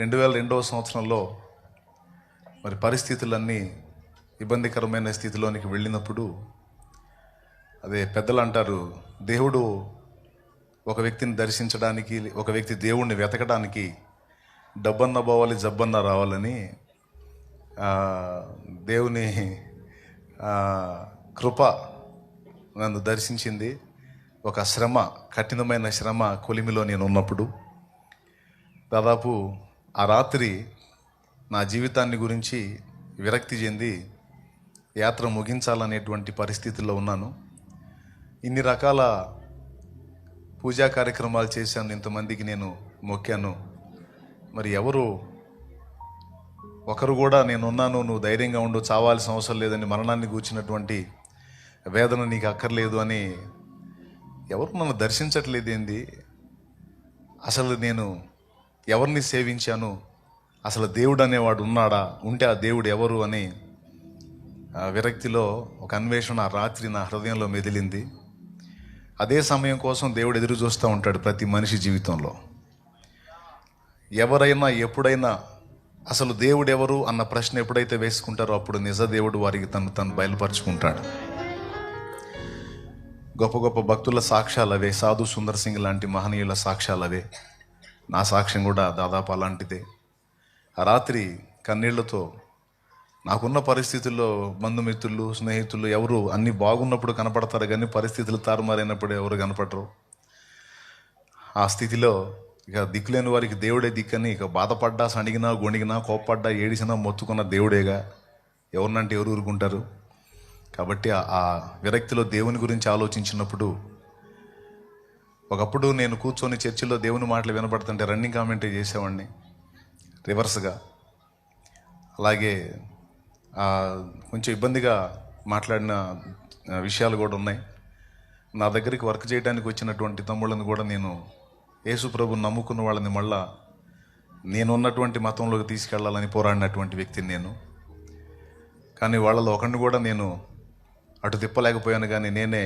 రెండు వేల రెండవ సంవత్సరంలో మరి పరిస్థితులన్నీ ఇబ్బందికరమైన స్థితిలోనికి వెళ్ళినప్పుడు అదే పెద్దలు అంటారు దేవుడు ఒక వ్యక్తిని దర్శించడానికి ఒక వ్యక్తి దేవుణ్ణి వెతకడానికి డబ్బన్న పోవాలి జబ్బన్న రావాలని దేవుని కృప నన్ను దర్శించింది. ఒక శ్రమ కఠినమైన శ్రమ కొలిమిలో నేను ఉన్నప్పుడు దాదాపు ఆ రాత్రి నా జీవితాన్ని గురించి విరక్తి చెంది యాత్ర ముగించాలనేటువంటి పరిస్థితుల్లో ఉన్నాను. ఇన్ని రకాల పూజా కార్యక్రమాలు చేశాను. ఇంతమందికి నేను మొక్కాను. మరి ఎవరు? ఒకరు కూడా నేనున్నాను. నువ్వు ధైర్యంగా ఉండు చావాల్సిన అవసరం లేదని మరణాన్ని కూర్చున్నటువంటి వేదన నీకు అక్కర్లేదు అని ఎవరు నన్ను దర్శించట్లేదేంది? అసలు నేను ఎవరిని సేవించాను? అసలు దేవుడు అనేవాడు ఉన్నాడా? ఉంటే ఆ దేవుడు ఎవరు అని ఆ విరక్తిలో ఒక అన్వేషణ రాత్రి నా హృదయంలో మెదిలింది. అదే సమయం కోసం దేవుడు ఎదురు చూస్తూ ఉంటాడు ప్రతి మనిషి జీవితంలో. ఎవరైనా ఎప్పుడైనా అసలు దేవుడు ఎవరు అన్న ప్రశ్న ఎప్పుడైతే వేసుకుంటారో అప్పుడు నిజ దేవుడు వారికి తను తను బయలుపరుచుకుంటాడు. గొప్ప గొప్ప భక్తుల సాక్ష్యాలవే సాధు సుందర్ సింగ్ లాంటి మహనీయుల సాక్ష్యాలవే. నా సాక్ష్యం కూడా దాదాపు అలాంటిదే. ఆ రాత్రి కన్నీళ్ళతో నాకున్న పరిస్థితుల్లో బంధుమిత్రులు స్నేహితులు ఎవరు అన్ని బాగున్నప్పుడు కనపడతారు కానీ పరిస్థితులు తారుమారైనప్పుడు ఎవరు కనపడరు. ఆ స్థితిలో ఇక దిక్కులేని వారికి దేవుడే దిక్కని ఇక బాధపడ్డా సణిగినా గొణిగినా కోప్పడ్డా ఏడిసినా మొత్తుకున్న దేవుడేగా. ఎవరినంటే ఎవరు ఊరుకుంటారు? కాబట్టి ఆ విరక్తిలో దేవుని గురించి ఆలోచించినప్పుడు ఒకప్పుడు నేను కూర్చొని చర్చిలో దేవుని మాటలు వినపడుతుంటే రన్నింగ్ కామెంటరీ చేసేవాడిని రివర్స్గా. అలాగే కొంచెం ఇబ్బందిగా మాట్లాడిన విషయాలు కూడా ఉన్నాయి. నా దగ్గరికి వర్క్ చేయడానికి వచ్చినటువంటి తమ్ముళ్ళని కూడా నేను యేసు ప్రభుని నమ్ముకున్న వాళ్ళని మళ్ళా నేను ఉన్నటువంటి మతంలోకి తీసుకెళ్ళాలని పోరాడినటువంటి వ్యక్తిని నేను. కానీ వాళ్ళలో ఒకరిని కూడా నేను అటు తిప్పలేకపోయాను కానీ నేనే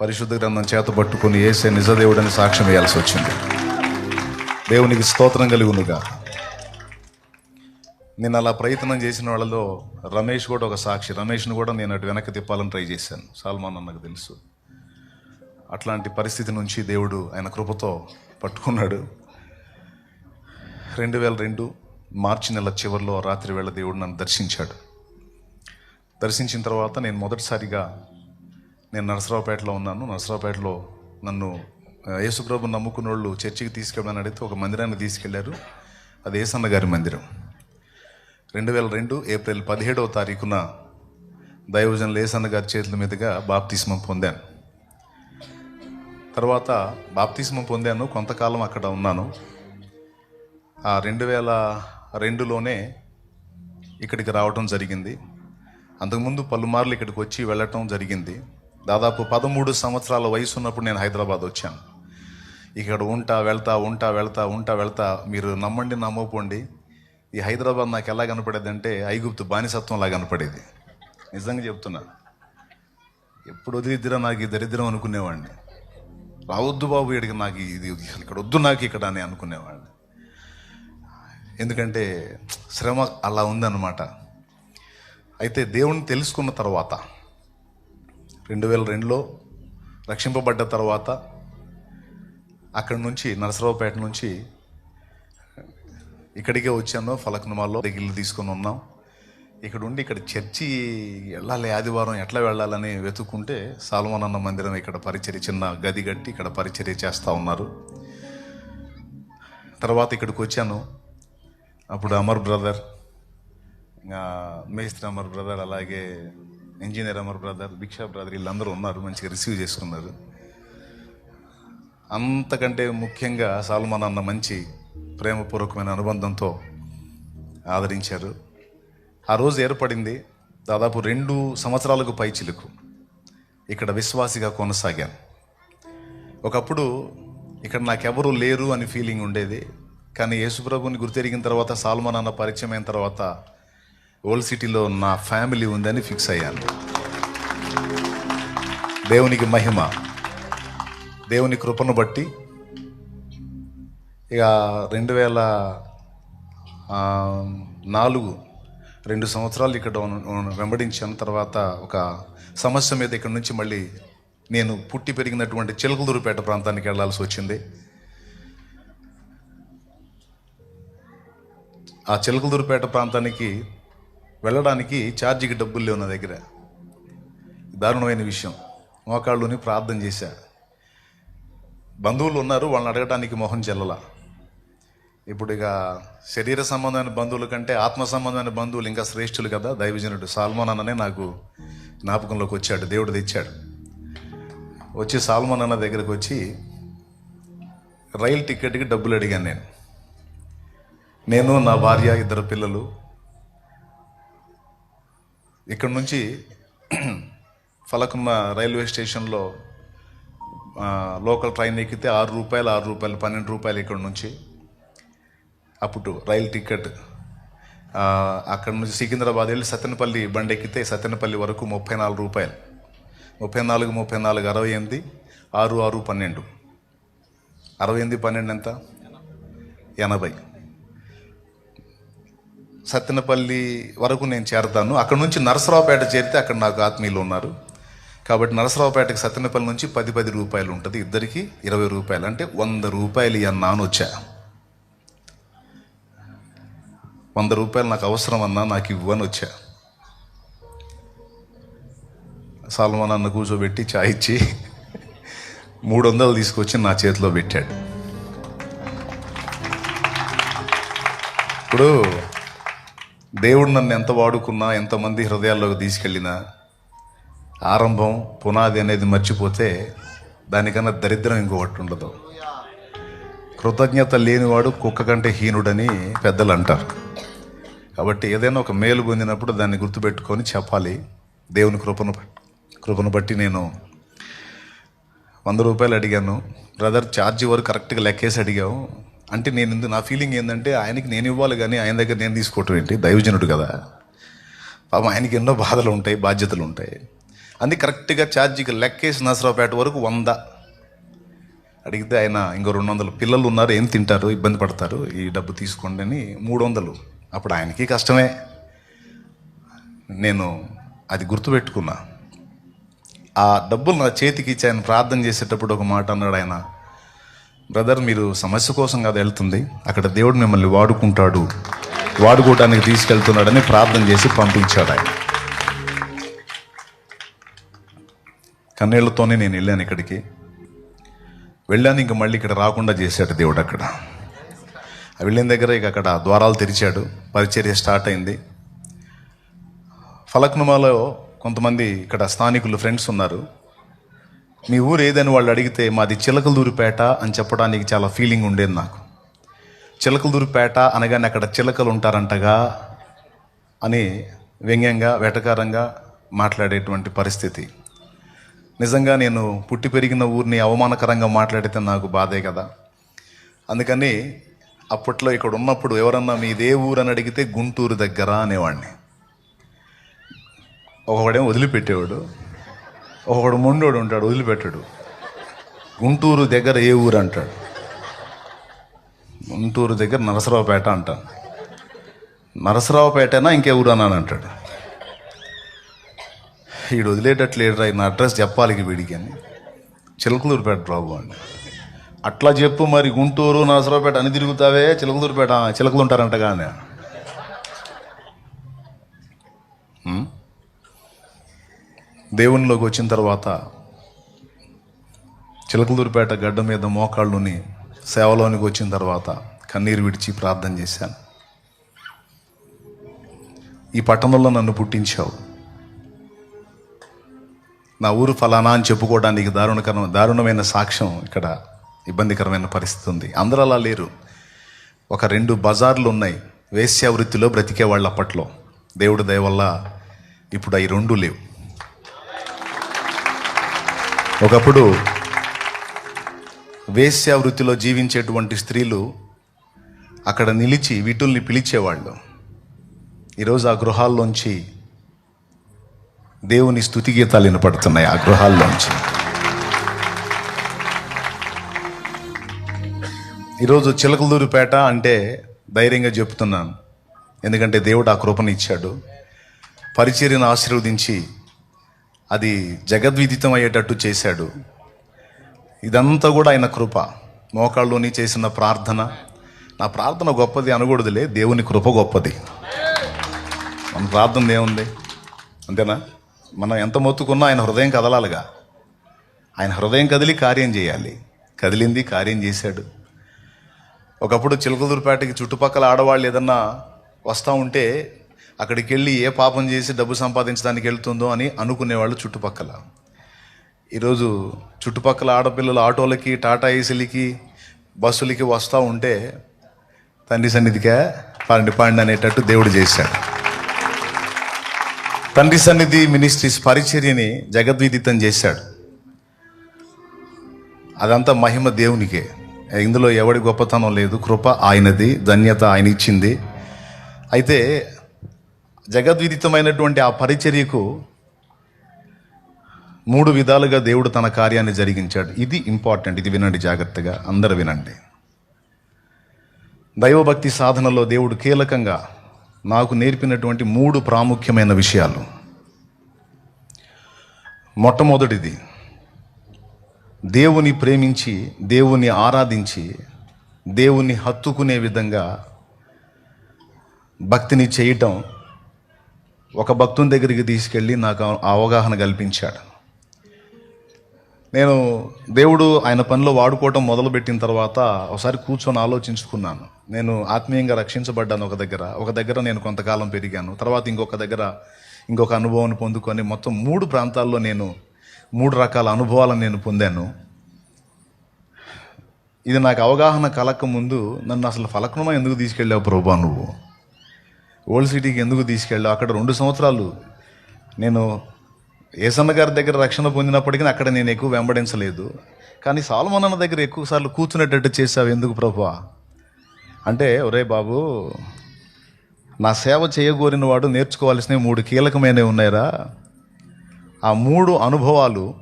పరిశుద్ధ గ్రంథం చేత పట్టుకుని ఏసే నిజదేవుడని సాక్ష్యం వేయాల్సి వచ్చింది. దేవునికి స్తోత్రం ఉందిగా నేను అలా ప్రయత్నం చేసిన వాళ్ళలో రమేష్ కూడా ఒక సాక్షి. రమేష్ను కూడా నేను అటు వెనక్కి తిప్పాలని ట్రై చేశాను. సాల్మాన్ అన్నకు తెలుసు. అట్లాంటి పరిస్థితి నుంచి దేవుడు ఆయన కృపతో పట్టుకున్నాడు. రెండు వేల రెండు మార్చి నెల చివరిలో రాత్రి వేళ దేవుడు నన్ను దర్శించాడు. దర్శించిన తర్వాత నేను మొదటిసారిగా నేను నరసరావుపేటలో ఉన్నాను. నరసరావుపేటలో నన్ను యేసుప్రభు నమ్ముకున్న వాళ్ళు చర్చికి తీసుకెళ్ళమని అడిగితే ఒక మందిరాన్ని తీసుకెళ్ళారు. అది ఏసన్న గారి మందిరం. రెండు వేల రెండు ఏప్రిల్ పదిహేడవ తారీఖున దైవజనులు ఏసన్న గారి చేతుల మీదుగా బాప్తిస్మం పొందాను. తర్వాత బాప్తిస్మం పొందాను కొంతకాలం అక్కడ ఉన్నాను. ఆ రెండు వేల రెండులోనే ఇక్కడికి రావటం జరిగింది. అంతకుముందు పలుమార్లు ఇక్కడికి వచ్చి వెళ్ళటం జరిగింది. దాదాపు పదమూడు సంవత్సరాల వయసు ఉన్నప్పుడు నేను హైదరాబాద్ వచ్చాను. ఇక్కడ ఉంటా వెళ్తా ఉంటా వెళ్తా ఉంటా వెళ్తా మీరు నమ్మండి నమ్మపోండి ఈ హైదరాబాద్ నాకు ఎలా కనపడేది అంటే ఐగుప్తు బానిసత్వంలా కనపడేది. నిజంగా చెప్తున్నా. ఎప్పుడు వదిలిద్దిరా నాకు ఈ దరిద్రం అనుకునేవాడిని. రావద్దు బాబు ఇక్కడికి నాకు ఇది ఇక్కడ వద్దు నాకు ఇక్కడ అని అనుకునేవాడిని. ఎందుకంటే శ్రమ అలా ఉందన్నమాట. అయితే దేవుణ్ణి తెలుసుకున్న తర్వాత రెండు వేల రెండులో రక్షింపబడ్డ తర్వాత అక్కడి నుంచి నరసరావుపేట నుంచి ఇక్కడికే వచ్చాను ఫలక్నుమాలో దగ్గర తీసుకొని ఉన్నాం. ఇక్కడ ఉండి ఇక్కడ చర్చి వెళ్ళాలి ఆదివారం ఎట్లా వెళ్ళాలని వెతుక్కుంటే సాల్మన్ అన్న మందిరం ఇక్కడ పరిచర్య చిన్న గది కట్టి ఇక్కడ పరిచర్య చేస్తూ ఉన్నారు. తర్వాత ఇక్కడికి వచ్చాను. అప్పుడు అమర్ బ్రదర్ ఇంకా మేస్త్రి అమర్ బ్రదర్ అలాగే engineer Amar brother Bhiksha brother వీళ్ళందరూ ఉన్నారు మంచిగా రిసీవ్ చేసుకున్నారు. అంతకంటే ముఖ్యంగా సాల్మాన్ అన్న మంచి ప్రేమపూర్వకమైన అనుబంధంతో ఆదరించారు. ఆ రోజు ఏర్పడింది దాదాపు రెండు సంవత్సరాలకు పై చిలుకు. ఇక్కడ విశ్వాసిగా కొనసాగాను. ఒకప్పుడు ఇక్కడ నాకెవరూ లేరు అని ఫీలింగ్ ఉండేది కానీ యేసుప్రభుని గుర్తెరిగిన తర్వాత సాల్మాన్ అన్న పరిచయం అయిన తర్వాత ఓల్డ్ సిటీలో నా ఫ్యామిలీ ఉందని ఫిక్స్ అయ్యాను. దేవునికి మహిమ దేవుని కృపను బట్టి ఇక రెండు వేల నాలుగు రెండు సంవత్సరాలు ఇక్కడ వెంబడించిన వెంబడించాను. తర్వాత ఒక సమస్య మీద ఇక్కడ నుంచి మళ్ళీ నేను పుట్టి పెరిగినటువంటి చిలకలూరుపేట ప్రాంతానికి వెళ్ళాల్సి వచ్చింది. ఆ చిలకలూరుపేట ప్రాంతానికి వెళ్ళడానికి ఛార్జీకి డబ్బులు లేవు నా దగ్గర. దారుణమైన విషయం. మోకాళ్ళుని ప్రార్థన చేశా. బంధువులు ఉన్నారు వాళ్ళని అడగడానికి మొహం చెల్లల. ఇప్పుడు ఇక శరీర సంబంధమైన బంధువుల కంటే ఆత్మ సంబంధమైన బంధువులు ఇంకా శ్రేష్ఠులు కదా? దైవజనుడు సాల్మోన్ అన్ననే నాకు జ్ఞాపకంలోకి వచ్చాడు దేవుడు తెచ్చాడు. వచ్చి సాల్మోన్ అన్న దగ్గరకు వచ్చి రైలు టికెట్కి డబ్బులు అడిగాను నేను. నేను నా భార్య ఇద్దరు పిల్లలు ఇక్కడ నుంచి ఫలకున్న రైల్వే స్టేషన్లో లోకల్ ట్రైన్ ఎక్కితే ఆరు రూపాయలు ఆరు రూపాయలు పన్నెండు రూపాయలు ఇక్కడ నుంచి. అప్పుడు రైలు టికెట్ అక్కడ నుంచి సికింద్రాబాద్ వెళ్ళి సత్తెనపల్లి బండి ఎక్కితే సత్తెనపల్లి వరకు ముప్పై నాలుగు రూపాయలు. ముప్పై నాలుగు ముప్పై నాలుగు అరవై ఎనిమిది ఆరు ఆరు పన్నెండు. అరవై ఎనిమిది పన్నెండు ఎంత? ఎనభై. సత్తెనపల్లి వరకు నేను చేరతాను. అక్కడ నుంచి నరసరావుపేట చేరితే అక్కడ నాకు ఆత్మీయులు ఉన్నారు. కాబట్టి నరసరావుపేటకి సత్తెనపల్లి నుంచి పది పది రూపాయలు ఉంటుంది. ఇద్దరికి ఇరవై రూపాయలు. అంటే వంద రూపాయలు ఇవ్వన్నా అని వచ్చా. వంద రూపాయలు నాకు అవసరం అన్నా నాకు ఇవ్వని వచ్చా. సాల్మాన్ అన్న కూర్చోబెట్టి చాయ్ ఇచ్చి మూడు వందలు తీసుకొచ్చి నా చేతిలో పెట్టాడు. ఇప్పుడు దేవుడు నన్ను ఎంత వాడుకున్నా ఎంతమంది హృదయాల్లోకి తీసుకెళ్ళినా ఆరంభం పునాది అనేది మర్చిపోతే దానికన్నా దరిద్రం ఇంకొకటి ఉండదు. కృతజ్ఞత లేనివాడు కుక్క కంటే హీనుడని పెద్దలు అంటారు. కాబట్టి ఏదైనా ఒక మేలు పొందినప్పుడు దాన్ని గుర్తుపెట్టుకొని చెప్పాలి. దేవుని కృపను కృపను బట్టి నేను వంద రూపాయలు అడిగాను. బ్రదర్ ఛార్జీ వరకు కరెక్ట్గా లెక్కేసి అడిగావు. అంటే నేను నా ఫీలింగ్ ఏంటంటే ఆయనకి నేను ఇవ్వాలి కానీ ఆయన దగ్గర నేను తీసుకోవటం ఏంటి? దైవజనుడు కదా. పాపం ఆయనకి ఎన్నో బాధలు ఉంటాయి బాధ్యతలు ఉంటాయి. అందుకే కరెక్ట్గా ఛార్జీకి లెక్కేసి నసరావుపేట వరకు వంద. అడిగితే ఆయన ఇంకో రెండు వందలు. పిల్లలు ఉన్నారు ఏం తింటారు ఇబ్బంది పడతారు ఈ డబ్బు తీసుకోండి అని మూడు వందలు. అప్పుడు ఆయనకి కష్టమే. నేను అది గుర్తుపెట్టుకున్నా. ఆ డబ్బులు నా చేతికి ఇచ్చి ఆయన ప్రార్థన చేసేటప్పుడు ఒక మాట అన్నాడు ఆయన. బ్రదర్ మీరు సమస్య కోసం కాదు వెళ్తుంది. అక్కడ దేవుడు మిమ్మల్ని వాడుకుంటాడు. వాడుకోవడానికి తీసుకెళ్తున్నాడని ప్రార్థన చేసి పంపించాడు ఆయన. కన్నీళ్ళతోనే నేను వెళ్ళాను ఇక్కడికి. వెళ్ళాను ఇంక మళ్ళీ ఇక్కడ రాకుండా చేశాడు దేవుడు అక్కడ. ఆ వెళ్ళిన దగ్గర ఇక అక్కడ ద్వారాలు తెరిచాడు. పరిచర్య స్టార్ట్ అయింది. ఫలక్నుమాలో కొంతమంది ఇక్కడ స్థానికులు ఫ్రెండ్స్ ఉన్నారు. మీ ఊరు ఏదని వాళ్ళు అడిగితే మాది చిలకలదూరిపేట అని చెప్పడానికి చాలా ఫీలింగ్ ఉండేది నాకు. చిలకలదూరిపేట అనగానే అక్కడ చిలకలు ఉంటారంటగా అని వ్యంగ్యంగా వెటకారంగా మాట్లాడేటువంటి పరిస్థితి. నిజంగా నేను పుట్టి పెరిగిన ఊరిని అవమానకరంగా మాట్లాడితే నాకు బాధే కదా. అందుకని అప్పట్లో ఇక్కడ ఉన్నప్పుడు ఎవరన్నా మీదే ఊరు అని అడిగితే గుంటూరు దగ్గర అనేవాడిని ఒకడేమో వదిలిపెట్టేవాడు. ఒకడు మొండోడు ఉంటాడు వదిలిపెట్టాడు. గుంటూరు దగ్గర ఏ ఊరు అంటాడు. గుంటూరు దగ్గర నరసరావుపేట అంటాను. నరసరావుపేటనా ఇంకే ఊరు అని అంటాడు. వీడు వదిలేటట్లేడురా నా అడ్రస్ చెప్పాలి వీడికి అని. చిలకలూరుపేట బాబు అండి. అట్లా చెప్పు మరి గుంటూరు నరసరావుపేట అని తిరుగుతావే చిలకలూరుపేట చిలకలు ఉంటారంట కానీ దేవునిలోకి వచ్చిన తర్వాత చిలకలూరుపేట గడ్డ మీద మోకాళ్ళుని సేవలోనికి వచ్చిన తర్వాత కన్నీరు విడిచి ప్రార్థన చేశాను. ఈ పట్టణంలో నన్ను పుట్టించావు. నా ఊరు ఫలానా అని చెప్పుకోవడానికి దారుణకరం దారుణమైన సాక్ష్యం ఇక్కడ ఇబ్బందికరమైన పరిస్థితి ఉంది. అందరూ అలా లేరు. ఒక రెండు బజార్లు ఉన్నాయి. వేశ్యావృత్తిలో బ్రతికే బ్రతికేవాళ్ళు అప్పట్లో దేవుడి దయ వల్ల ఇప్పుడు అవి రెండు లేవు. ఒకప్పుడు వేశ్య వృత్తిలో జీవించేటువంటి స్త్రీలు అక్కడ నిలిచి వీటుల్ని పిలిచేవాళ్ళు. ఈరోజు ఆ గృహాల్లోంచి దేవుని స్థుతి గీతాలు వినపడుతున్నాయి ఆ గృహాల్లోంచి. ఈరోజు చిలకలూరుపేట అంటే ధైర్యంగా చెప్తున్నాను. ఎందుకంటే దేవుడు ఆ కృపను ఇచ్చాడు. పరిచర్యను ఆశీర్వదించి అది జగద్విదితం అయ్యేటట్టు చేశాడు. ఇదంతా కూడా ఆయన కృప. మోకాళ్ళలోని చేసిన ప్రార్థన. నా ప్రార్థన గొప్పది అనకూడదులే దేవుని కృప గొప్పది. మన ప్రార్థన ఏముంది? అంతేనా? మనం ఎంత మొత్తుకున్నా ఆయన హృదయం కదలాలిగా. ఆయన హృదయం కదిలి కార్యం చేయాలి. కదిలింది కార్యం చేశాడు. ఒకప్పుడు చిలకదూరుపేటకి చుట్టుపక్కల ఆడవాళ్ళు ఏదన్నా వస్తూ ఉంటే అక్కడికి వెళ్ళి ఏ పాపం చేసి డబ్బు సంపాదించడానికి వెళ్తుందో అని అనుకునేవాళ్ళు చుట్టుపక్కల. ఈరోజు చుట్టుపక్కల ఆడపిల్లలు ఆటోలకి టాటా ఏసీలకి బస్సులకి వస్తూ ఉంటే తండ్రి సన్నిధిగా పాండి పాండి అనేటట్టు దేవుడు చేశాడు. తండ్రి సన్నిధి మినిస్ట్రీస్ పరిచర్యని జగద్విదితం చేశాడు. అదంతా మహిమ దేవునికే. ఇందులో ఎవడి గొప్పతనం లేదు కృప ఆయనది ధన్యత ఆయన ఇచ్చింది. అయితే జగద్విదితమైనటువంటి ఆ పరిచర్యకు మూడు విధాలుగా దేవుడు తన కార్యాన్ని జరిగించాడు. ఇది ఇంపార్టెంట్. ఇది వినండి జాగ్రత్తగా. అందరు వినండి. దైవభక్తి సాధనలో దేవుడు కీలకంగా నాకు నేర్పినటువంటి మూడు ప్రాముఖ్యమైన విషయాలు. మొట్టమొదటిది దేవుని ప్రేమించి దేవుని ఆరాధించి దేవుని హత్తుకునే విధంగా భక్తిని చేయటం ఒక భక్తుని దగ్గరికి తీసుకెళ్ళి నాకు అవగాహన కల్పించాడు. నేను దేవుడు ఆయన పనిలో వాడుకోవటం మొదలుపెట్టిన తర్వాత ఒకసారి కూర్చొని ఆలోచించుకున్నాను. నేను ఆత్మీయంగా రక్షించబడ్డాను ఒక దగ్గర. ఒక దగ్గర నేను కొంతకాలం పెరిగాను. తర్వాత ఇంకొక దగ్గర ఇంకొక అనుభవాన్ని పొందుకొని మొత్తం మూడు ప్రాంతాల్లో నేను మూడు రకాల అనుభవాలను నేను పొందాను. ఇది నాకు అవగాహన కలక ముందు నన్ను అసలు ఫలకనమా ఎందుకు తీసుకెళ్ళావు ప్రభా నువ్వు? ఓల్డ్ సిటీకి ఎందుకు తీసుకెళ్ళావు? అక్కడ రెండు సంవత్సరాలు నేను ఏసన్న గారి దగ్గర రక్షణ పొందినప్పటికీ అక్కడ నేను ఎక్కువ వెంబడించలేదు. కానీ సాల్మన్ అన్న దగ్గర ఎక్కువసార్లు కూర్చునేటట్టు చేసావు ఎందుకు ప్రభా? అంటే ఒరే బాబు నా సేవ చేయగోరిన వాడు నేర్చుకోవాల్సినవి మూడు కీలకమైనవి ఉన్నాయిరా. ఆ మూడు అనుభవాలు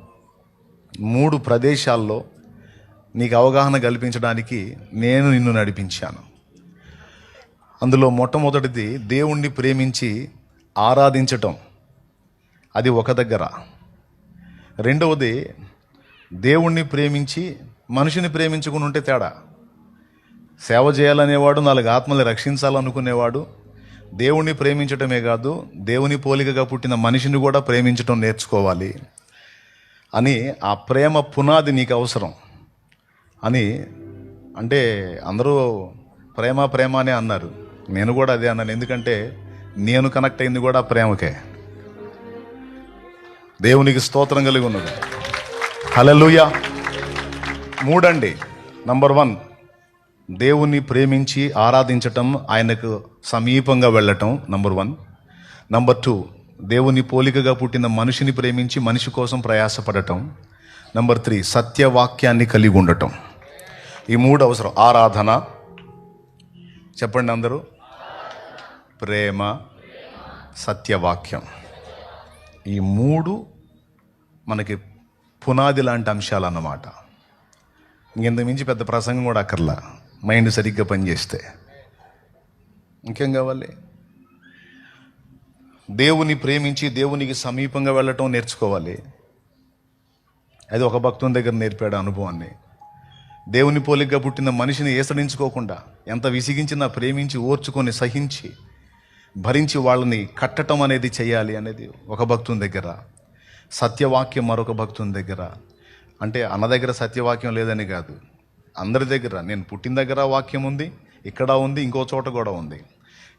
మూడు ప్రదేశాల్లో నీకు అవగాహన కల్పించడానికి నేను నిన్ను నడిపించాను. అందులో మొట్టమొదటిది దేవుణ్ణి ప్రేమించి ఆరాధించటం. అది ఒక దగ్గర. రెండవది దేవుణ్ణి ప్రేమించి మనిషిని ప్రేమించుకుని ఉంటే తేడా. సేవ చేయాలనేవాడు నాలుగు ఆత్మల్ని రక్షించాలనుకునేవాడు దేవుణ్ణి ప్రేమించటమే కాదు దేవుని పోలికగా పుట్టిన మనిషిని కూడా ప్రేమించటం నేర్చుకోవాలి అని ఆ ప్రేమ పునాది నీకు అవసరం అని అంటే అందరూ ప్రేమ ప్రేమ అనే అన్నారు. నేను కూడా అదే అన్నాను. ఎందుకంటే నేను కనెక్ట్ అయింది కూడా ప్రేమకే. దేవునికి స్తోత్రం కలిగి ఉన్నది. హలలుయ మూడండి. నంబర్ వన్ దేవుణ్ణి ప్రేమించి ఆరాధించటం ఆయనకు సమీపంగా వెళ్ళటం నంబర్ వన్ నంబర్ టూ దేవుని పోలికగా పుట్టిన మనిషిని ప్రేమించి మనిషి కోసం ప్రయాసపడటం. నంబర్ త్రీ సత్యవాక్యాన్ని కలిగి ఉండటం. ఈ మూడు అవసరం. ఆరాధన. చెప్పండి అందరూ. ప్రేమ సత్యవాక్యం. ఈ మూడు మనకి పునాది లాంటి అంశాలు అన్నమాట ఇంకెంత మించి పెద్ద ప్రసంగం కూడా అక్కర్లా. మైండ్ సరిగ్గా పనిచేస్తే. ఇంకేం కావాలి? దేవుని ప్రేమించి దేవునికి సమీపంగా వెళ్ళటం నేర్చుకోవాలి. అది ఒక భక్తుని దగ్గర నేర్పాడు అనుభవాన్ని. దేవుని పోలిగ్గా పుట్టిన మనిషిని ఏసడించుకోకుండా ఎంత విసిగించినా ప్రేమించి ఓర్చుకొని సహించి భరించి వాళ్ళని కట్టడం అనేది చేయాలి అనేది ఒక భక్తుని దగ్గర. సత్యవాక్యం మరొక భక్తుని దగ్గర. అంటే అన్న దగ్గర సత్యవాక్యం లేదని కాదు. అందరి దగ్గర. నేను పుట్టిన దగ్గర వాక్యం ఉంది ఇక్కడ ఉంది ఇంకో చోట కూడా ఉంది.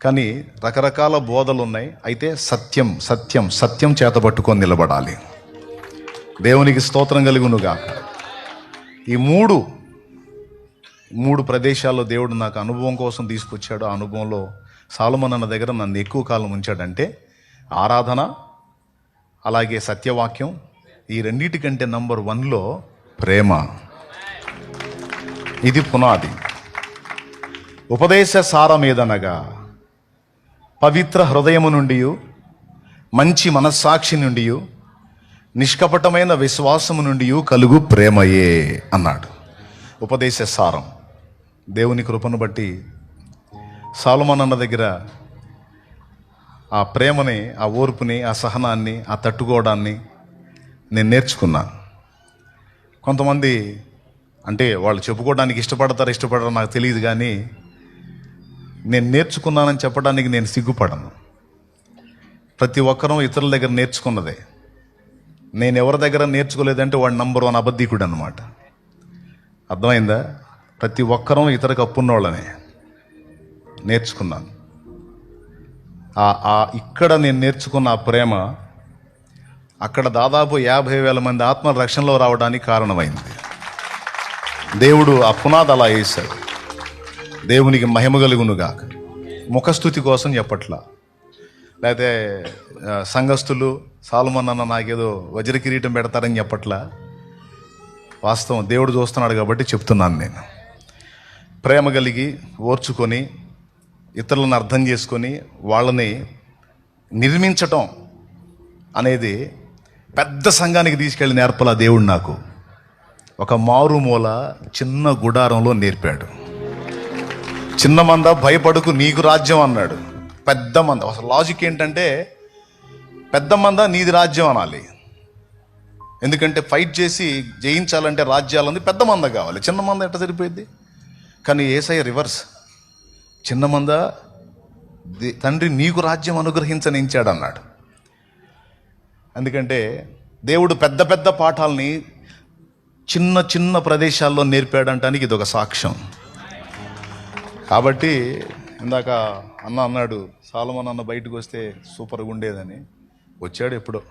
కానీ రకరకాల బోధలు ఉన్నాయి. అయితే సత్యం సత్యం సత్యం చేతబట్టుకొని నిలబడాలి. దేవునికి స్తోత్రం కలుగునుగాక. ఈ మూడు మూడు ప్రదేశాల్లో దేవుడు నాకు అనుభవం కోసం తీసుకొచ్చాడు. ఆ అనుభవంలో సాలుమన్ అన్న దగ్గర నన్ను ఎక్కువ కాలం ఉంచాడంటే ఆరాధన అలాగే సత్యవాక్యం ఈ రెండింటికంటే నంబర్ వన్లో ప్రేమ. ఇది పునాది. ఉపదేశ సారం ఏదనగా పవిత్ర హృదయము నుండి మంచి మనస్సాక్షి నుండి నిష్కపటమైన విశ్వాసము నుండి కలుగు ప్రేమయే అన్నాడు. ఉపదేశ సారం. దేవుని కృపను బట్టి సాలుమన్ అన్న దగ్గర ఆ ప్రేమని ఆ ఓర్పుని ఆ సహనాన్ని ఆ తట్టుకోవడాన్ని నేను నేర్చుకున్నా. కొంతమంది అంటే వాళ్ళు చెప్పుకోవడానికి ఇష్టపడతారు ఇష్టపడరు నాకు తెలియదు కానీ నేను నేర్చుకున్నానని చెప్పడానికి నేను సిగ్గుపడను. ప్రతి ఒక్కరూ ఇతరుల దగ్గర నేర్చుకున్నదే. నేను ఎవరి దగ్గర నేర్చుకోలేదంటే వాడు నంబర్ వన్ అబద్ధికుడు అనమాట అర్థమైందా? ప్రతి ఒక్కరూ ఇతరకు అప్పున్నోళ్ళనే నేర్చుకున్నాను. ఆ ఇక్కడ నేను నేర్చుకున్న ఆ ప్రేమ అక్కడ దాదాపు యాభై వేల మంది ఆత్మ రక్షణలో రావడానికి కారణమైంది. దేవుడు ఆ పునాది అలా వేశాడు. దేవునికి మహిమ కలుగునుగాక ముఖస్థుతి కోసం చెప్పట్లా లేకపోతే సంఘస్థులు సాలుమన్ అన్న నాకేదో వజ్ర కిరీటం పెడతారని చెప్పట్లా వాస్తవం దేవుడు చూస్తున్నాడు కాబట్టి చెప్తున్నాను నేను. ప్రేమ కలిగి ఓర్చుకొని ఇతరులను అర్థం చేసుకొని వాళ్ళని నిర్మించటం అనేది పెద్ద సంఘానికి తీసుకెళ్ళి నేర్పల దేవుడు నాకు. ఒక మారుమూల చిన్న గుడారంలో నేర్పాడు. చిన్న మంద భయపడుకు నీకు రాజ్యం అన్నాడు. పెద్ద మంద. అసలు లాజిక్ ఏంటంటే పెద్ద మంద నీది రాజ్యం అనాలి. ఎందుకంటే ఫైట్ చేసి జయించాలంటే రాజ్యాలంది పెద్ద మంద కావాలి. చిన్న మంద ఎట్ట సరిపోయింది కానీ ఏసఐ రివర్స్ చిన్నమందా దే- తండ్రి నీకు రాజ్యం అనుగ్రహించనించాడు అన్నాడు ఎందుకంటే దేవుడు పెద్ద పెద్ద పాఠాలని చిన్న చిన్న ప్రదేశాల్లో నేర్పాడంటానికి ఇది ఒక సాక్ష్యం. కాబట్టి ఇందాక అన్న అన్నాడు సాలమన్ అన్న బయటకు వస్తే సూపర్గా ఉండేదని. వచ్చాడు ఎప్పుడో.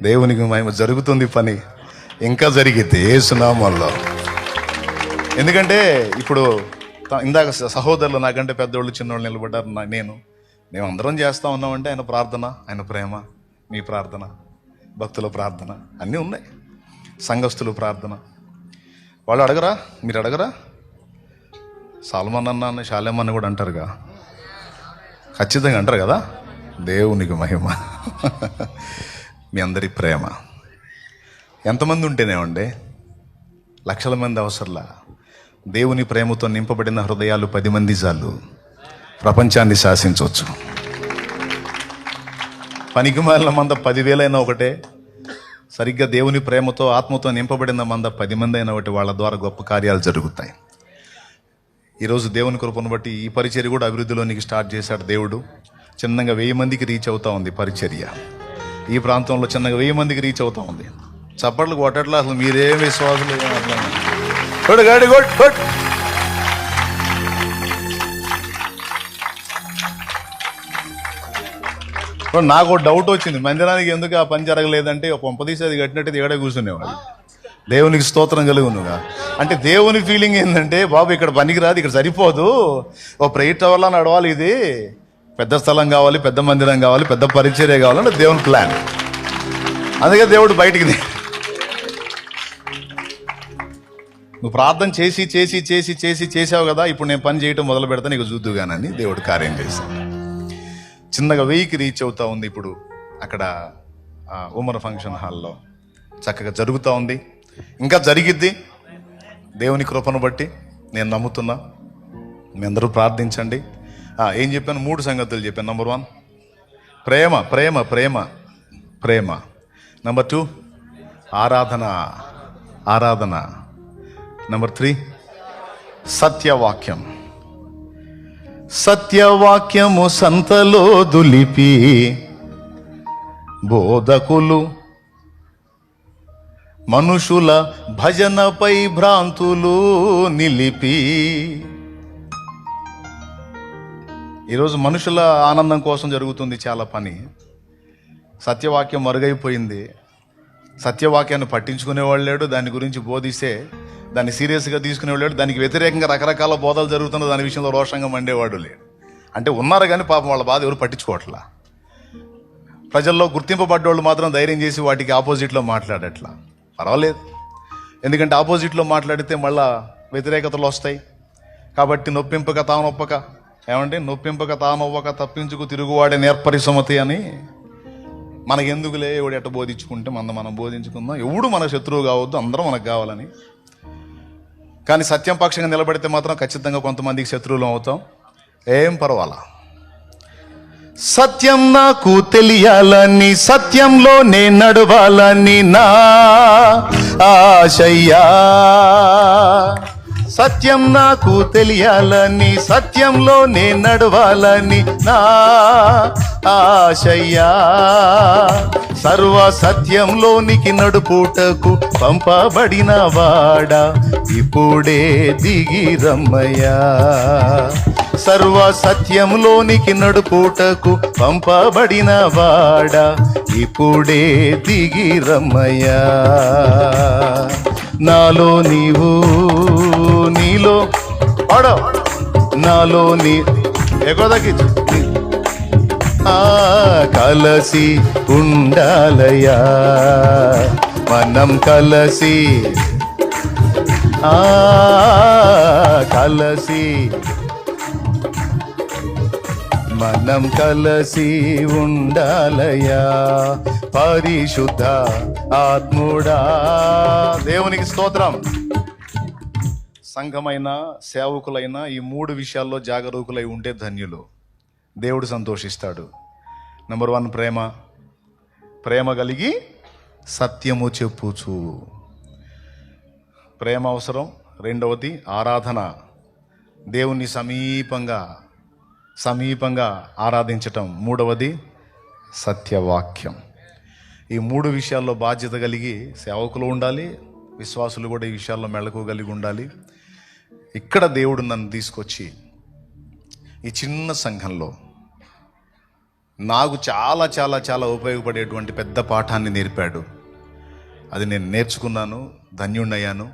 దేవునికి మేము జరుగుతుంది పని. ఇంకా జరిగింది ఏ సునామాల్లో ఎందుకంటే ఇప్పుడు ఇందాక సహోదరులు నాకంటే పెద్దోళ్ళు చిన్నోళ్ళు నిలబడ్డారు నా- నేను. మేము అందరం చేస్తా ఉన్నామంటే ఆయన ప్రార్థన ఆయన ప్రేమ మీ ప్రార్థన భక్తుల ప్రార్థన అన్నీ ఉన్నాయి. సంఘస్థులు ప్రార్థన. వాళ్ళు అడగరా? మీరు అడగరా? సాల్మన్ అన్న అని శాలేమన్న కూడా అంటారుగా. ఖచ్చితంగా అంటారు కదా? దేవునికి మహిమ. మీ అందరి ప్రేమ. ఎంతమంది ఉంటేనేమండి? లక్షల మంది అవసరంలా. దేవుని ప్రేమతో నింపబడిన హృదయాలు పది మంది చాలు ప్రపంచాన్ని శాసించవచ్చు. పనికి మాలిన మంద పదివేలైనా ఒకటే. సరిగ్గా దేవుని ప్రేమతో ఆత్మతో నింపబడిన మంద పది మంది అయిన ఒకటి. వాళ్ళ ద్వారా గొప్ప కార్యాలు జరుగుతాయి. ఈరోజు దేవుని కృపను బట్టి ఈ పరిచర్య కూడా అభివృద్ధిలోనికి స్టార్ట్ చేశాడు దేవుడు. చిన్నగా వెయ్యి మందికి రీచ్ అవుతా ఉంది పరిచర్య. ఈ ప్రాంతంలో చిన్నగా వెయ్యి మందికి రీచ్ అవుతా ఉంది. చప్పట్లు కొట్టట్లా అసలు మీరేం విశ్వాసులు? గుడ్ అర్థం గుడ్ గుడ్ ఇప్పుడు నాకు ఒక డౌట్ వచ్చింది. మందిరానికి ఎందుకు ఆ పని జరగలేదంటే ఒక పంపదీసి అది కట్టినట్టు ఇక్కడే కూర్చునేవాడు? దేవునికి స్తోత్రం కలుగునుగా? అంటే దేవుని ఫీలింగ్ ఏంటంటే బాబు ఇక్కడ పనికిరాదు ఇక్కడ సరిపోదు. ఓ ప్రైట్ టవర్లా నడవాలి ఇది. పెద్ద స్థలం కావాలి పెద్ద మందిరం కావాలి పెద్ద పరిచర్య కావాలంటే దేవుని ప్లాన్ అందుకే దేవుడు బయటికి నువ్వు ప్రార్థన చేసి చేసి చేసి చేసి చేసావు కదా ఇప్పుడు నేను పని చేయటం మొదలు పెడతా నీకు చూద్దుగానని దేవుడు కార్యం చేశాను చిన్నగా వెయ్యికి రీచ్ అవుతా ఉంది ఇప్పుడు అక్కడ ఉమర్ ఫంక్షన్ హాల్లో. చక్కగా జరుగుతూ ఉంది. ఇంకా జరిగిద్ది. దేవుని కృపను బట్టి నేను నమ్ముతున్నా. మీ అందరూ ప్రార్థించండి. ఏం చెప్పాను? మూడు సంగతులు చెప్పాను. నెంబర్ వన్ ప్రేమ ప్రేమ ప్రేమ ప్రేమ. నెంబర్ టూ ఆరాధన ఆరాధన. నెంబర్ త్రీ సత్యవాక్యం సత్యవాక్యము సంతలో దులిపి బోధకులు మనుషుల భజనపై భ్రాంతులు నిలిపి ఈరోజు మనుషుల ఆనందం కోసం జరుగుతుంది చాలా పని. సత్యవాక్యం మరుగైపోయింది. సత్యవాక్యాన్ని పట్టించుకునేవాళ్ళు లేడు దాని గురించి బోధిస్తే దాన్ని సీరియస్గా తీసుకునేవాడు దానికి వ్యతిరేకంగా రకరకాల బోధలు జరుగుతున్న దాని విషయంలో రోషంగా మండేవాడు లేడు. అంటే ఉన్నారు కానీ పాపం వాళ్ళ బాధ ఎవరు పట్టించుకోవట్లా? ప్రజల్లో గుర్తింపబడ్డోళ్ళు మాత్రం ధైర్యం చేసి వాటికి ఆపోజిట్లో మాట్లాడట్లా? పర్వాలేదు. ఎందుకంటే ఆపోజిట్లో మాట్లాడితే మళ్ళా వ్యతిరేకతలు వస్తాయి. కాబట్టి నొప్పింపక తానొప్పక ఏమంటే నొప్పింపక తానొవ్వక తప్పించుకు తిరుగువాడే నేర్పరిసమతి అని మనకెందుకులే? ఎవడు ఎట్ట బోధించుకుంటే మన మనం బోధించుకుందాం. ఎవడు మన శత్రువు కావద్దు అందరం మనకు కావాలని కానీ సత్యం పక్షంగా నిలబడితే మాత్రం ఖచ్చితంగా కొంతమందికి శత్రువులు అవుతాం. ఏం పర్వాలా? సత్యం నాకు తెలియాలని సత్యంలో నే నడవాలని నా ఆశయ్యా. సత్యం నాకు తెలియాలని సత్యంలో నే నడవాలని నా ఆశయ్యా. సర్వ సత్యంలోనికి నడుపుటకు పంపబడిన వాడా ఇప్పుడే దిగిరమ్మయ్యా సర్వ సత్యంలోనికి నడుపుటకు పంపబడిన వాడా ఇప్పుడే దిగిరమ్మయ్యా నాలో నీవు నీలో పాడో. నాలో నీ ఎక్కువ తగ్గించు ఆ కలసి ఉండాలయా మనం కలసి ఆ కలసి మనం కలసి ఉండాలయా పరిశుద్ధ ఆత్ముడా. దేవునికి స్తోత్రం. సంఘమైన సేవకులైన ఈ మూడు విషయాల్లో జాగరూకులై ఉంటే ధన్యులు. దేవుడు సంతోషిస్తాడు. నెంబర్ వన్ ప్రేమ. ప్రేమ కలిగి సత్యము చెప్పుచు. ప్రేమ అవసరం. రెండవది ఆరాధన. దేవుని సమీపంగా సమీపంగా ఆరాధించటం. మూడవది సత్యవాక్యం. ఈ మూడు విషయాల్లో బాధ్యత కలిగి సేవకులు ఉండాలి విశ్వాసులు కూడా ఈ విషయాల్లో మెళకు కలిగి ఉండాలి. ఇక్కడ దేవుడు నన్ను తీసుకొచ్చి ఈ చిన్న సంఘంలో నాకు చాలా చాలా చాలా ఉపయోగపడేటువంటి పెద్ద పాఠాన్ని నేర్పాడు. అది నేను నేర్చుకున్నాను ధన్యుణ్ణయ్యాను.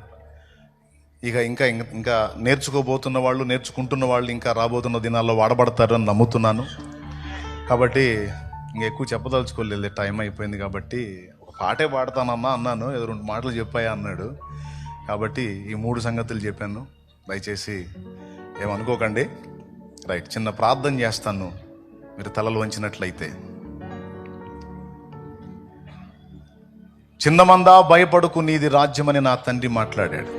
ఇక ఇంకా ఇంకా నేర్చుకోబోతున్న వాళ్ళు నేర్చుకుంటున్న వాళ్ళు ఇంకా రాబోతున్న దినాల్లో వాడబడతారని నమ్ముతున్నాను. కాబట్టి ఇంక ఎక్కువ చెప్పదలుచుకోలేదు టైం అయిపోయింది కాబట్టి ఒక పాటే పాడతానమ్మా అన్నాను ఏదో రెండు మాటలు చెప్పాయా అన్నాడు. కాబట్టి ఈ మూడు సంగతులు చెప్పాను. దయచేసి ఏమనుకోకండి. రైట్ చిన్న ప్రార్థన చేస్తాను మీరు తలలు వంచినట్లయితే. చిన్నమందా భయపడుకు నీది రాజ్యమని నా తండ్రి మాట్లాడాడు.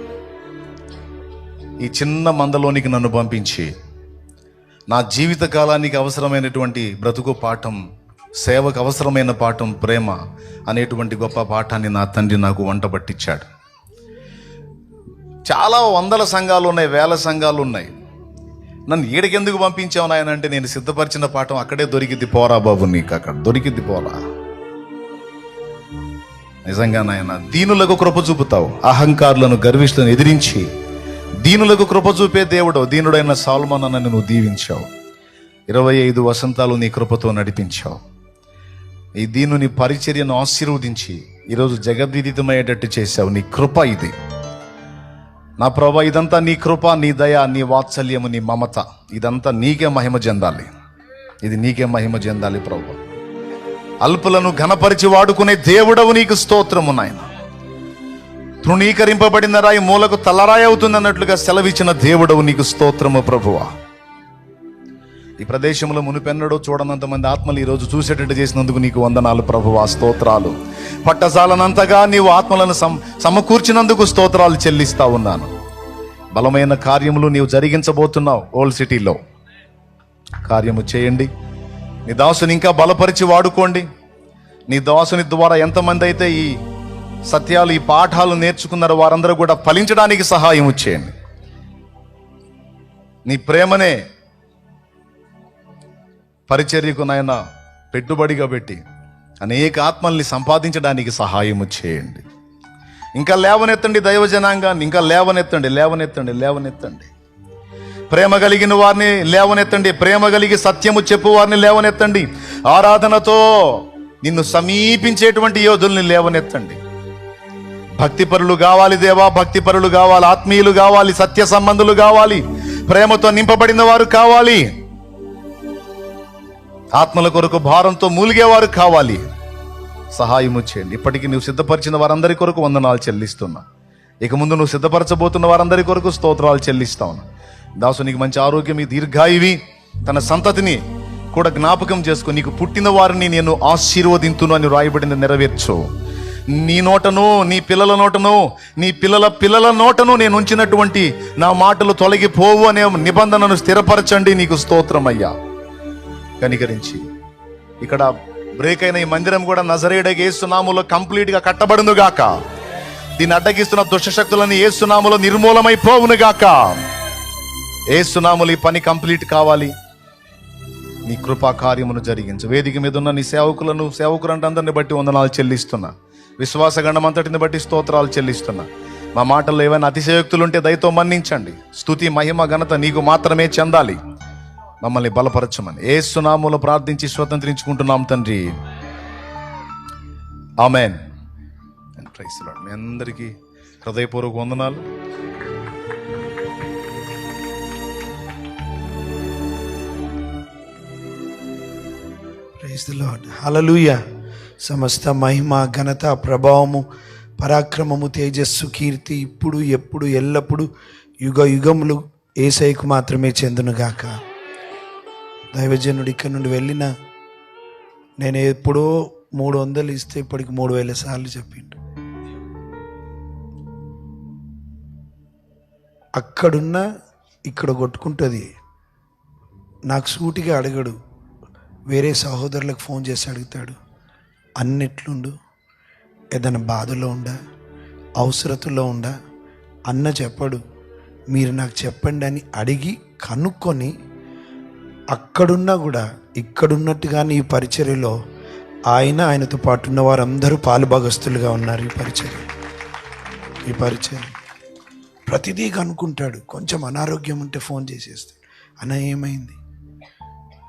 ఈ చిన్న మందలోనికి నన్ను పంపించి నా జీవిత కాలానికి అవసరమైనటువంటి బ్రతుకు పాఠం సేవకు అవసరమైన పాఠం ప్రేమ అనేటువంటి గొప్ప పాఠాన్ని నా తండ్రి నాకు వంట పట్టించాడు చాలా వందల సంఘాలు ఉన్నాయి వేల సంఘాలు ఉన్నాయి నన్ను ఈడకెందుకు పంపించావు నాయన అంటే నేను సిద్ధపరిచిన పాఠం అక్కడే దొరికిద్ది పోరా బాబు నీకు అక్కడ. దొరికిద్ది పోరా. నిజంగా నాయన దీనులకు కృప చూపుతావు అహంకారులను గర్విష్లను ఎదిరించి. దీనులకు కృప చూపే దేవుడు దీనుడైన సాల్మన్ నన్ను నువ్వు దీవించావు. ఇరవై ఐదు వసంతాలు నీ కృపతో నడిపించావు. ఈ దీనుని పరిచర్యను ఆశీర్వదించి ఈరోజు జగద్విదితమయ్యేటట్టు చేశావు. నీ కృప ఇది. నా ప్రభా ఇదంతా నీ కృప నీ దయ నీ వాత్సల్యము నీ మమత. ఇదంతా నీకే మహిమ చెందాలి. ఇది నీకే మహిమ చెందాలి ప్రభు. అల్పులను ఘనపరిచి వాడుకునే దేవుడవు నీకు స్తోత్రము నాయన. తృణీకరింపబడిన రాయి మూలకు తలరాయి అవుతుంది అన్నట్లుగా సెలవిచ్చిన దేవుడవు నీకు స్తోత్రము ప్రభువా. ఈ ప్రదేశంలో మునిపెన్నడో చూడనంత మంది ఆత్మలు ఈరోజు చూసేటట్టు చేసినందుకు నీకు వందనాలు ప్రభువా స్తోత్రాలు. పట్టజాలనంతగా నీవు ఆత్మలను సమ సమకూర్చినందుకు స్తోత్రాలు చెల్లిస్తా ఉన్నాను. బలమైన కార్యములు నీవు జరిగించబోతున్నావు ఓల్డ్ సిటీలో. కార్యము చేయండి. నీ దాసుని ఇంకా బలపరిచి వాడుకోండి. నీ దాసుని ద్వారా ఎంతమంది అయితే ఈ సత్యాలు ఈ పాఠాలు నేర్చుకున్నారో వారందరూ కూడా ఫలించడానికి సహాయం చేయండి. నీ ప్రేమనే పరిచర్యకు నాయన పెట్టుబడిగా పెట్టి అనేక ఆత్మల్ని సంపాదించడానికి సహాయము చేయండి. ఇంకా లేవనెత్తండి దైవ జనాంగాన్ని ఇంకా లేవనెత్తండి లేవనెత్తండి లేవనెత్తండి. ప్రేమ కలిగిన వారిని లేవనెత్తండి ప్రేమ కలిగి సత్యము చెప్పు వారిని లేవనెత్తండి. ఆరాధనతో నిన్ను సమీపించేటువంటి యోధుల్ని లేవనెత్తండి. భక్తిపరులు కావాలి దేవా భక్తిపరులు కావాలి ఆత్మీయులు కావాలి సత్య సంబంధులు కావాలి ప్రేమతో నింపబడిన వారు కావాలి. ఆత్మల కొరకు భారంతో మూలిగేవారు కావాలి. సహాయము చేయండి. ఇప్పటికి నువ్వు సిద్ధపరిచిన వారందరి కొరకు వందనాలు చెల్లిస్తున్నా. ఇక ముందు నువ్వు సిద్ధపరచబోతున్న వారందరి కొరకు స్తోత్రాలు చెల్లిస్తాను నీకు మంచి ఆరోగ్యం ఈ దీర్ఘాయువి. తన సంతతిని కూడా జ్ఞాపకం చేసుకుని నీకు పుట్టిన వారిని నేను ఆశీర్వదింతును అని రాయబడింది నెరవేర్చు. నీ నోటను నీ పిల్లల నోటను నీ పిల్లల పిల్లల నోటను నేను ఉంచినటువంటి నా మాటలు తొలగిపోవు అనే నిబంధనను స్థిరపరచండి. నీకు స్తోత్రం అయ్యా కనికరించి. ఇక్కడ బ్రేక్ అయిన ఈ మందిరం కూడా నజరేడకి ఏసునాములో కంప్లీట్గా కట్టబడును గాక. దీన్ని అడ్డగిస్తున్న దుష్టశక్తులని ఏసునాములో నిర్మూలమైపోవును గాక. ఏసునాములు ఈ పని కంప్లీట్ కావాలి. నీ కృపా కార్యమును జరిగించు. వేదిక మీద ఉన్న నీ సేవకులను సేవకులంటే అందరిని బట్టి వందనాలు చెల్లిస్తున్నా. విశ్వాస గణమంతటిని బట్టి స్తోత్రాలు చెల్లిస్తున్నా. మా మాటల్లో ఏమైనా అతిశయోక్తులుంటే దయతో మన్నించండి. స్థుతి మహిమ ఘనత నీకు మాత్రమే చెందాలి. మమ్మల్ని బలపరచమని. ఏ సునాములు ప్రార్థించి స్వతంత్రించుకుంటున్నాం తండ్రి. ఆమెన్. మీ అందరికీ హృదయపూర్వక వందనాలు. ప్రైజ్ ద లార్డ్ సమస్త మహిమ ఘనత ప్రభావము పరాక్రమము తేజస్సు కీర్తి ఇప్పుడు ఎప్పుడు ఎల్లప్పుడూ యుగ యుగములు ఏసైకు మాత్రమే చెందునుగాక దైవజనుడు ఇక్కడ నుండి వెళ్ళిన నేను ఎప్పుడో మూడు వందలు ఇస్తే ఇప్పటికి మూడు వేల సార్లు చెప్పిండు. అక్కడున్న ఇక్కడ కొట్టుకుంటుంది. నాకు సూటిగా అడగడు. వేరే సహోదరులకు ఫోన్ చేసి అడుగుతాడు. అన్నిట్లుండు. ఏదైనా బాధలో ఉండా? అవసరతలో ఉండా? అన్న చెప్పడు. మీరు నాకు చెప్పండి అని అడిగి కనుక్కొని అక్కడున్నా కూడా ఇక్కడున్నట్టుగా ఈ పరిచర్యలో ఆయన ఆయనతో పాటు ఉన్న వారందరూ పాలుభాగస్తులుగా ఉన్నారు ఈ పరిచర్య. ఈ పరిచర్య. ప్రతిదీ కనుక్కుంటాడు. కొంచెం అనారోగ్యం ఉంటే ఫోన్ చేసేస్తాడు అన్న ఏమైంది?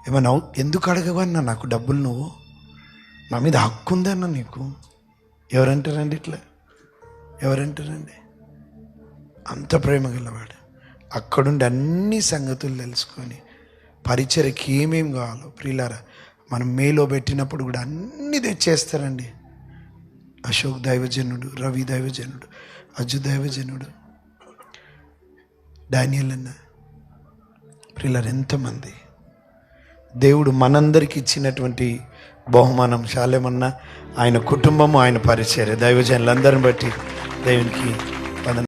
ఏమన్నా ఎందుకు అడగవన్నా నాకు డబ్బులు నువ్వు. నా మీద హక్కు ఉందన్న నీకు? ఎవరంటారండి ఇట్లా? ఎవరంటారండి? అంత ప్రేమ గలవాడు. అక్కడుండి అన్ని సంగతులు తెలుసుకొని పరిచయకి ఏమేమి కావాలో. ప్రియులారా మనం మేలో పెట్టినప్పుడు కూడా అన్నీ తెచ్చేస్తారండి. అశోక్ దైవజనుడు రవి దైవజనుడు అజు దైవజనుడు డానియల్ అన్న. ప్రియులారు ఎంతమంది. దేవుడు మనందరికి ఇచ్చినటువంటి బహుమానం శాలేమన్నా ఆయన కుటుంబము ఆయన పరిచర్య దైవజనులందరిని బట్టి దేవునికి